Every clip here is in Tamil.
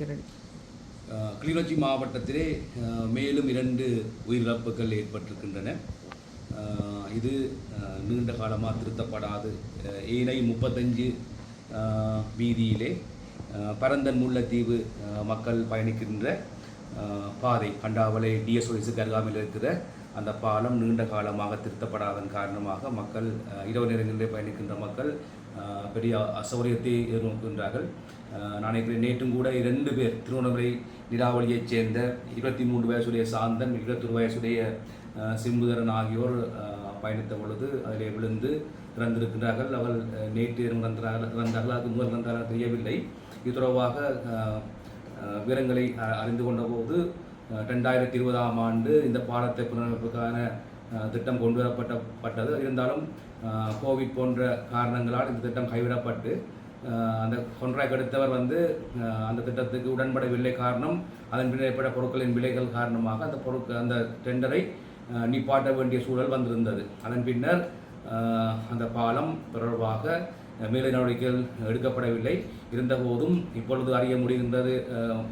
இருக்கிறது. கிளிநொச்சி மாவட்டத்திலே மேலும் இரண்டு உயிரிழப்புகள் ஏற்பட்டிருக்கின்றன. இது நீண்ட காலமாக திருத்தப்படாது. ஏனை முப்பத்தஞ்சு வீதியிலே பரந்தன் முல்லைத்தீவு மக்கள் பயணிக்கின்ற பாதை கண்டாவளை டிஎஸ்ஓஎஸுக்கு அருகாமையில் இருக்கிற அந்த பாலம் நீண்ட காலமாக திருத்தப்படாதன் காரணமாக மக்கள் இரவு நேரங்களிலே பயணிக்கின்ற மக்கள் பெரிய அசௌரியத்தை எதிர்நோக்குகின்றார்கள். நான் நேற்றும் கூட இரண்டு பேர் திருவண்ணாமலை நிலாவளியைச் சேர்ந்த இருபத்தி மூன்று வயசுடைய சாந்தன் இருபத்தொரு வயசுடைய சிம்புதரன் ஆகியோர் பயணித்த பொழுது அதிலே விழுந்து இறந்திருக்கின்றார்கள். அவள் நேற்று இறந்தார்கள் இறந்தார்கள் அது முதல் இறந்தார்கள் தெரியவில்லை. இது தொடர்பாக விவரங்களை அ- அறிந்து கொண்ட போது ரெண்டாயிரத்தி இருபதாம் ஆண்டு இந்த பாலத்தை புனரமைப்புக்கான திட்டம் கொண்டு வரப்பட்ட பட்டது இருந்தாலும் கோவிட் போன்ற காரணங்களால் இந்த திட்டம் கைவிடப்பட்டு அந்த கொன்ட்ராக்ட் எடுத்தவர் வந்து அந்த திட்டத்துக்கு உடன்படவில்லை காரணம் அதன் பின்னர் ஏற்பட்ட பொருட்களின் விலைகள் காரணமாக அந்த பொருட்கள் அந்த டெண்டரை நிப்பாட்ட வேண்டிய சூழல் வந்திருந்தது. அதன் பின்னர் அந்த பாலம் தொடர்பாக மேலை நடவடிக்கைகள் எடுக்கப்படவில்லை. இருந்தபோதும் இப்பொழுது அறிய முடிகின்றது அஹ்,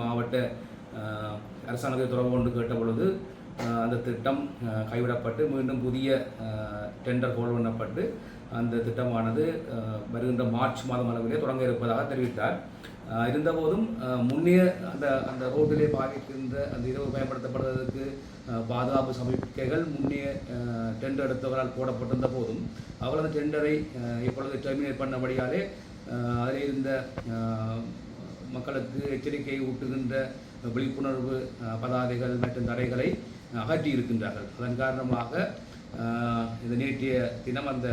மாவட்ட அரசாங்கத்தை தொடர்பு கொண்டு கேட்ட பொழுது அந்த திட்டம் கைவிடப்பட்டு மீண்டும் புதிய டெண்டர் கோல் பண்ணப்பட்டு அந்த திட்டமானது வருகின்ற மார்ச் மாதம் அளவிலே தொடங்க இருப்பதாக தெரிவித்தார். இருந்தபோதும் முன்னே அந்த அந்த ரோட்டிலே பாதிக்கின்ற அந்த இரவு பயன்படுத்தப்படுவதற்கு பாதுகாப்பு சமிக்கைகள் முன்னே டெண்டர் எடுத்தவரால் போடப்பட்டிருந்த போதும் அவர் அந்த டெண்டரை இப்பொழுது டெர்மினேட் பண்ணபடியாலே அதில் இருந்த மக்களுக்கு எச்சரிக்கை ஊட்டுகின்ற விழிப்புணர்வு பதாதைகள் மற்றும் தடைகளை அகற்றி இருக்கின்றார்கள். அதன் காரணமாக இந்த நேற்றைய தினம் அந்த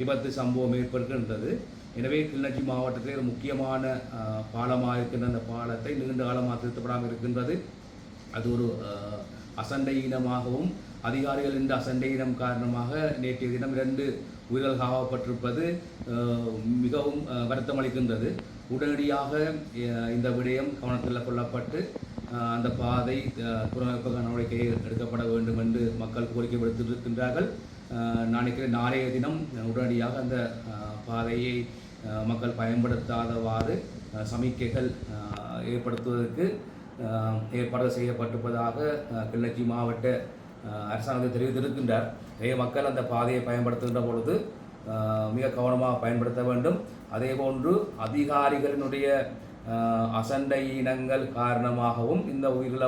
விபத்து சம்பவம் ஏற்படுகின்றது எனவே கிளிநொச்சி மாவட்டத்தில் ஒரு முக்கியமான பாலமாக இருக்கின்ற அந்த பாலத்தை நீண்ட காலமாக திருத்தப்படாமல் இருக்கின்றது. அது ஒரு அசண்டை இனமாகவும் அதிகாரிகள் இந்த அசண்டை இனம் காரணமாக நேற்றைய தினம் இரண்டு உயிர்கள் காவப்பட்டிருப்பது மிகவும் வருத்தமளிக்கின்றது. வருத்தம் அளிக்கின்றது உடனடியாக இந்த விடயம் கவனத்தில் கொள்ளப்பட்டு அந்த பாதை அஹ், புனரமைப்பு நடவடிக்கை எடுக்கப்பட வேண்டும் என்று மக்கள் கோரிக்கை விடுத்திருக்கின்றார்கள் அஹ், நாளைய தினம் உடனடியாக அந்த பாதையை மக்கள் பயன்படுத்தாதவாறு சமிக்கைகள் ஏற்படுத்துவதற்கு ஏற்பாடு செய்யப்பட்டிருப்பதாக கிள்ளச்சி மாவட்ட அரசாங்கத்தை தெரிவித்திருக்கின்றார். நிறைய மக்கள் அந்த பாதையை பயன்படுத்துகின்ற பொழுது மிக கவனமாக பயன்படுத்த வேண்டும். அதே போன்று அதிகாரிகளினுடைய அசண்டை இனங்கள் காரணமாகவும் இந்த உயிரிழப்பு